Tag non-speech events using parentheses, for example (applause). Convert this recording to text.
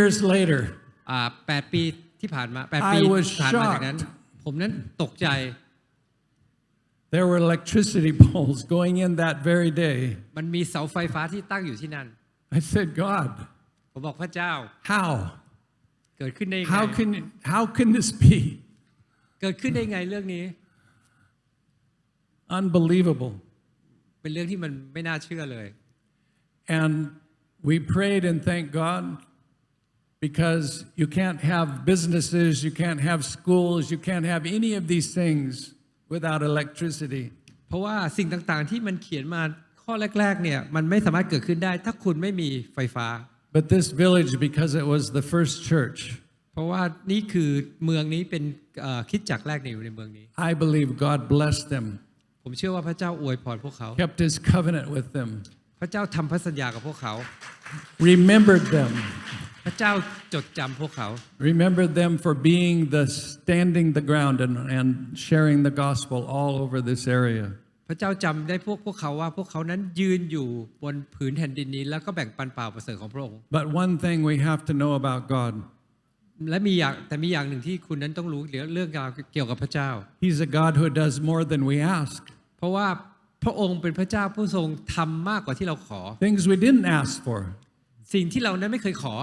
years later, อ่าแปดปีที่ผ่านมาแปดปี I was ผ่านมาจากนั้น shocked. ผมนั้นตกใจ there were electricity (laughs) poles going in that very day. มันมีเสาไฟฟ้าที่ตั้งอยู่ที่นั่น I said, God, ผมบอกพระเจ้า how? เกิดขึ้นได้ยังไง How can, how can this be? เกิดขึ้นได้ยังไงเรื่องนี้ Unbelievable. เป็นเรื่องที่มันไม่น่าเชื่อเลย And we prayed and thanked God because you can't have businesses, you can't have schools, you can't have any of these things without electricity. เพราะว่าสิ่งต่างๆที่มันเขียนมาข้อแรกๆเนี่ยมันไม่สามารถเกิดขึ้นได้ ถ้าคุณไม่มีไฟฟ้า But this village, because it was the first church, เพราะว่านี่คือเมืองนี้เป็นเอ่อคริดจักรแรกในอยู่ในเมืองนี้ I believe God blessed them, ผมเชื่อว่าพระเจ้าอวยพรพวกเขา kept his covenant with them, พระเจ้าทำพันธสัญญากับพวกเขา remembered them, พระเจ้าจดจำพวกเขา remembered them for being the standing the ground and, and sharing the gospel all over this area. พระเจ้าจำได้พวกพวกเขาว่าพวกเขานั้นยืนอยู่บนผืนแผ่นดินนี้แล้วก็แบ่งปันเปล่าประเสริฐของพระองค์ But one thing we have to know about God และมีอย่างแต่มีอย่างหนึ่งที่คุณนั้นต้องรู้เรื่องเรื่องราวเกี่ยวกับพระเจ้า He's a God who does more than we ask. เพราะว่าพระองค์เป็นพระเจ้าผู้ทรงทำมากกว่าที่เราขอ Things we didn't ask for. สิ่งที่เรานั้นไม่เคยขอ